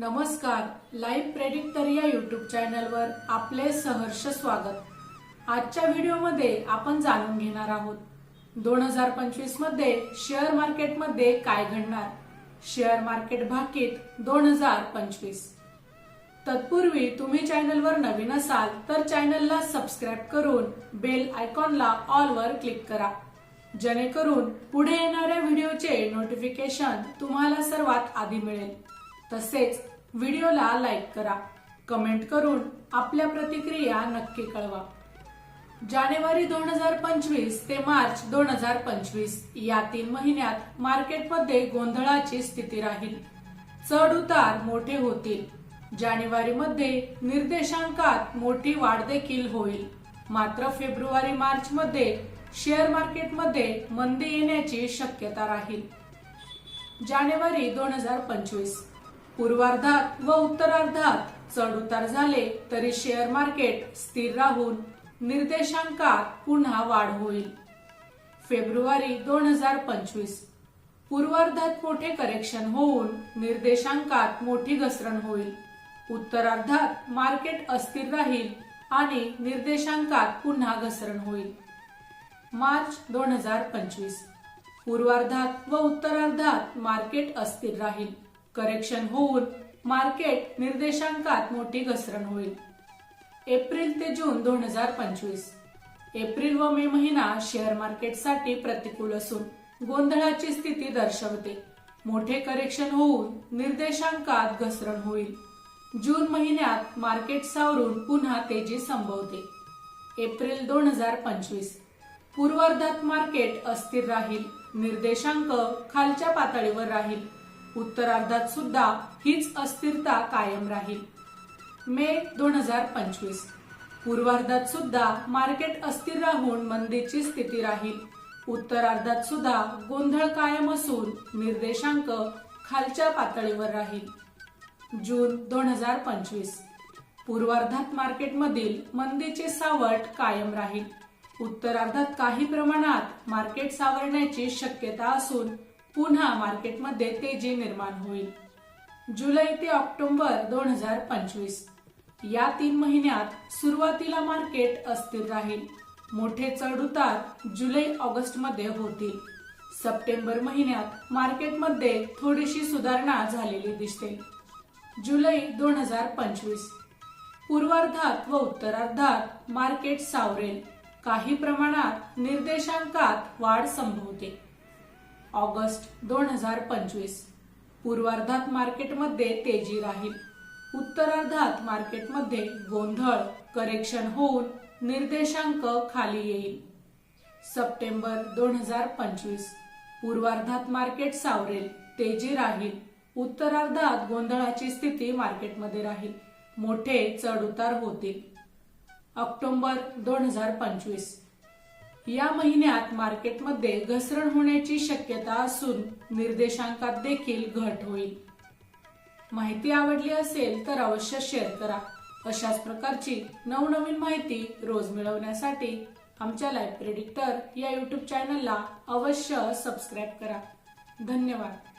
नमस्कार live predictor या YouTube चॅनलवर आपले सहर्ष स्वागत. आजच्या व्हिडिओमध्ये आपण जाणून घेणार आहोत दोन हजार पंचवीसमध्ये शेअर मार्केटमध्ये काय घडणार? शेअर मार्केट भाकीत दोन हजार पंचवीस. तत्पूर्वी तुम्ही चॅनलवर नवीन असाल तर चॅनलला सबस्क्राईब करून बेल आयकॉनला ऑलवर क्लिक करा. जेणेकरून पुढे येणाऱ्या व्हिडिओचे नोटिफिकेशन तुम्हाला सर्वात आधी मिळेल. तसेच व्हिडिओला लाईक करा कमेंट करून आपल्या प्रतिक्रिया नक्की कळवा. जानेवारी दोन हजार पंचवीस ते मार्च दोन हजार पंचवीस या तीन महिन्यात मार्केटमध्ये गोंधळाची स्थिती राहील. चढ उतार मोठे होतील. जानेवारीमध्ये निर्देशांकात मोठी वाढ देखील होईल. मात्र फेब्रुवारी मार्च मध्ये शेअर मार्केटमध्ये मंदी येण्याची शक्यता राहील. जानेवारी दोन हजार पंचवीस पूर्वार्धात व उत्तरार्धात चढ उतार झाले तरी शेअर मार्केट स्थिर राहून निर्देशांकात पुन्हा वाढ होईल. फेब्रुवारी दोन हजार पंचवीस. पूर्वार्धात मोठे करेक्शन होऊन निर्देशांकात मोठी घसरण होईल. उत्तरार्धात मार्केट अस्थिर राहील आणि निर्देशांकात पुन्हा घसरण होईल. मार्च दोन हजार पंचवीस. पूर्वार्धात व उत्तरार्धात मार्केट अस्थिर राहील. करेक्शन होऊन मार्केट निर्देशांकात मोठी घसरण होईल. एप्रिल ते जून दोन हजार पंचवीस. एप्रिल व मे महिना शेअर मार्केटसाठी प्रतिकूल असून गोंधळाची स्थिती दर्शवते. मोठे करेक्शन होऊन निर्देशांकात घसरण होईल. जून महिन्यात मार्केट सावरून पुन्हा तेजी संभवते एप्रिल दोन हजार पंचवीस. पूर्वार्धात मार्केट अस्थिर राहील. निर्देशांक खालच्या पातळीवर राहील. उत्तरार्धात सुद्धा हीच अस्थिरता कायम राहील. मे दोन हजार पंचवीस. पूर्वार्धात सुद्धा मार्केट अस्थिर राहून मंदीची स्थिती राहील. उत्तरार्धात सुद्धा गोंधळ कायम असून निर्देशांक खालच्या पातळीवर राहील. जून दोन हजार पंचवीस. पूर्वार्धात मार्केटमधील मंदीचे सावट कायम राहील. उत्तरार्धात काही प्रमाणात मार्केट सावरण्याची शक्यता असून पुन्हा मार्केटमध्ये तेजी निर्माण होईल. जुलै ते ऑक्टोबर दोन हजार पंचवीस. या तीन महिन्यात सुरुवातीला मार्केट अस्थिर राहील. मोठे चढ उतार जुलै ऑगस्टमध्ये होतील. सप्टेंबर महिन्यात मार्केटमध्ये थोडीशी सुधारणा झालेली दिसते. जुलै दोन हजार पंचवीस. पूर्वार्धात व उत्तरार्धात मार्केट सावरेल. काही प्रमाणात निर्देशांकात वाढ संभवते. ऑगस्ट दोन हजार पंचवीस. पूर्वार्धात मार्केटमध्ये तेजी राहील. उत्तरार्धात मार्केटमध्ये गोंधळ करेक्शन होऊन निर्देशांक खाली येईल. सप्टेंबर दोन हजार पंचवीस. पूर्वार्धात मार्केट सावरेल तेजी राहील. उत्तरार्धात गोंधळाची स्थिती मार्केटमध्ये राहील. मोठे चढउतार होतील. ऑक्टोबर दोन हजार पंचवीस. या महिन्यात मार्केटमध्ये घसरण होण्याची शक्यता असून निर्देशांकात देखील घट होईल. माहिती आवडली असेल तर अवश्य शेअर करा. अशाच प्रकारची नवनवीन माहिती रोज मिळवण्यासाठी आमच्या लाईफ प्रेडिक्टर या युट्यूब चॅनलला अवश्य सबस्क्राईब करा. धन्यवाद.